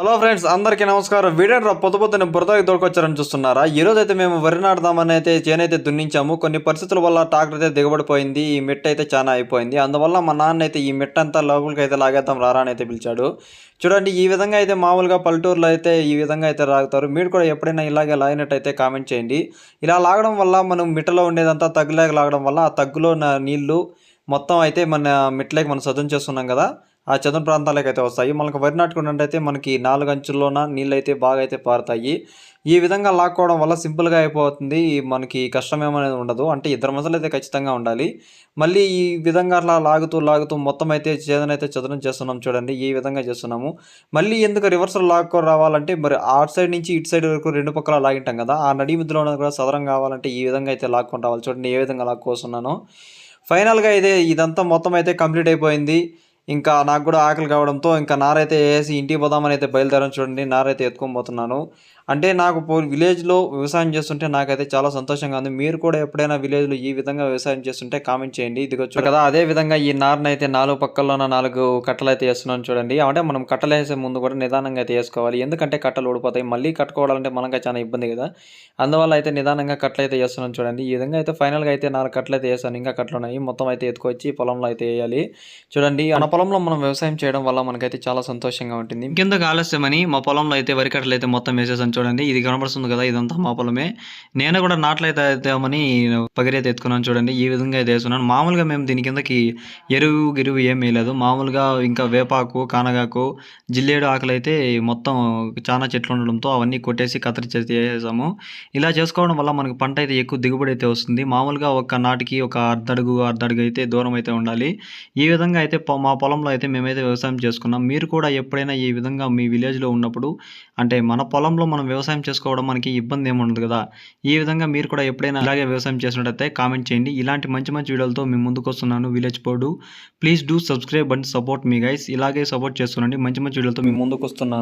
Hello friends అందరికీ నమస్కారం. Video పొద్దు పొద్దున్న బురదకి దొరకొచ్చారని చూస్తున్నారా? ఈ అయితే మేము వరి నాటుదామని అయితే చేనైతే దున్నించాము. కొన్ని పరిస్థితుల వల్ల ట్రాక్టర్ అయితే దిగబడిపోయింది. ఈ మిట్ట అయితే చాలా అయిపోయింది. అందువల్ల మా నాన్న అయితే ఈ మిట్ట అంతా లోపలికి అయితే లాగేద్దాం రారా అని అయితే పిలిచాడు. చూడండి ఈ విధంగా అయితే మామూలుగా పల్లెటూరులో అయితే ఈ విధంగా అయితే లాగుతారు. మీరు కూడా ఎప్పుడైనా ఇలాగే లాగినట్టయితే కామెంట్ చేయండి. ఇలా లాగడం వల్ల మనం మిట్టలో ఉండేదంతా తగ్గులేక లాగడం వల్ల ఆ తగ్గులో ఉన్న నీళ్ళు మొత్తం అయితే మన మిట్లకి మనం సదును చేస్తున్నాం కదా. ఆ చదును ప్రాంతాలకు అయితే వస్తాయి. మనకు వరి నాటుకున్నట్టయితే మనకి నాలుగు అంచుల్లోన నీళ్ళు అయితే బాగా అయితే పారుతాయి. ఈ విధంగా లాక్కోవడం వల్ల సింపుల్గా అయిపోతుంది. మనకి కష్టమేమనేది ఉండదు. అంటే ఇద్దరు మనుషులు అయితే ఖచ్చితంగా ఉండాలి. మళ్ళీ ఈ విధంగా అట్లా లాగుతూ లాగుతూ మొత్తం అయితే చేదనైతే చదును చేస్తున్నాం చూడండి. ఈ విధంగా చేస్తున్నాము. మళ్ళీ ఎందుకు రివర్సల్ లాక్కో రావాలంటే మరి అటు సైడ్ నుంచి ఇటు సైడ్ వరకు రెండు పక్కల లాగింటాం కదా. ఆ నడి మధ్యలో ఉన్నది కూడా సదరం కావాలంటే ఈ విధంగా అయితే లాక్కొని రావాలి. చూడండి ఏ విధంగా లాక్కోస్తున్నాను. ఫైనల్గా అయితే ఇదంతా మొత్తం అయితే కంప్లీట్ అయిపోయింది. ఇంకా నాకు కూడా ఆకలి కావడంతో ఇంకా నారైతే వేసి ఇంటికి పోదామని అయితే బయలుదేరాను చూడండి నారైతే ఎత్తుకొని పోతున్నాను. అంటే నాకు పో విలేజ్లో వ్యవసాయం చేస్తుంటే నాకైతే చాలా సంతోషంగా ఉంది. మీరు కూడా ఎప్పుడైనా విలేజ్లో ఈ విధంగా వ్యవసాయం చేస్తుంటే కామెంట్ చేయండి. ఇదిగొచ్చు కదా అదే విధంగా ఈ నారుని అయితే నాలుగు పక్కల్లోన నాలుగు కట్టలు అయితే వేస్తున్నాను చూడండి. అంటే మనం కట్టలు వేసే ముందు కూడా నిదానంగా అయితే వేసుకోవాలి. ఎందుకంటే కట్టలు ఊడిపోతాయి. మళ్ళీ కట్టుకోవాలంటే మనకి చాలా ఇబ్బంది కదా. అందువల్ల అయితే నిదానంగా కట్టలు అయితే వేస్తున్నాను చూడండి. ఈ విధంగా అయితే ఫైనల్గా అయితే నాలుగు కట్టలు అయితే వేసాను. ఇంకా కట్టలు ఉన్నాయి. మొత్తం అయితే ఎత్తుకొచ్చి పొలంలో అయితే వేయాలి. చూడండి. అనప పొలంలో మనం వ్యవసాయం చేయడం వల్ల మనకైతే చాలా సంతోషంగా ఉంటుంది. ఇంకెందుకు ఆలస్యమని మా పొలంలో అయితే వరికట్టలు అయితే మొత్తం వేసేసాను చూడండి. ఇది కనబడుతుంది కదా ఇదంతా మా పొలమే. నేను కూడా నాట్లయితే అయితే వేద్దామని అయితే ఎత్తుకున్నాను చూడండి. ఈ విధంగా అయితే వేస్తున్నాను. మామూలుగా మేము దీని కిందకి ఎరువు గిరువు ఏం వేయలేదు. మామూలుగా ఇంకా వేపాకు కానగాకు జిల్లేడు ఆకులు అయితే మొత్తం చాలా చెట్లు ఉండడంతో అవన్నీ కొట్టేసి కత్తిరించి వేసాము. ఇలా చేసుకోవడం వల్ల మనకు పంట అయితే ఎక్కువ దిగుబడి అయితే వస్తుంది. మామూలుగా ఒక నాటికి ఒక అర్ధడుగు అర్ధడుగు అయితే దూరం అయితే ఉండాలి. ఈ విధంగా అయితే మా పొలం పొలంలో అయితే మేమైతే వ్యవసాయం చేసుకున్నాం. మీరు కూడా ఎప్పుడైనా ఈ విధంగా మీ విలేజ్లో ఉన్నప్పుడు అంటే మన పొలంలో మనం వ్యవసాయం చేసుకోవడం మనకి ఇబ్బంది ఏముండదు కదా? ఈ విధంగా మీరు కూడా ఎప్పుడైనా ఇలాగే వ్యవసాయం చేసినట్టయితే కామెంట్ చేయండి. ఇలాంటి మంచి మంచి వీడియోలతో మేము ముందుకు వస్తున్నాను village board please do subscribe and support me guys ఇలాగే సపోర్ట్ చేస్తున్నాండి మంచి మంచి వీడియోలతో మేము ముందుకు వస్తున్నాను.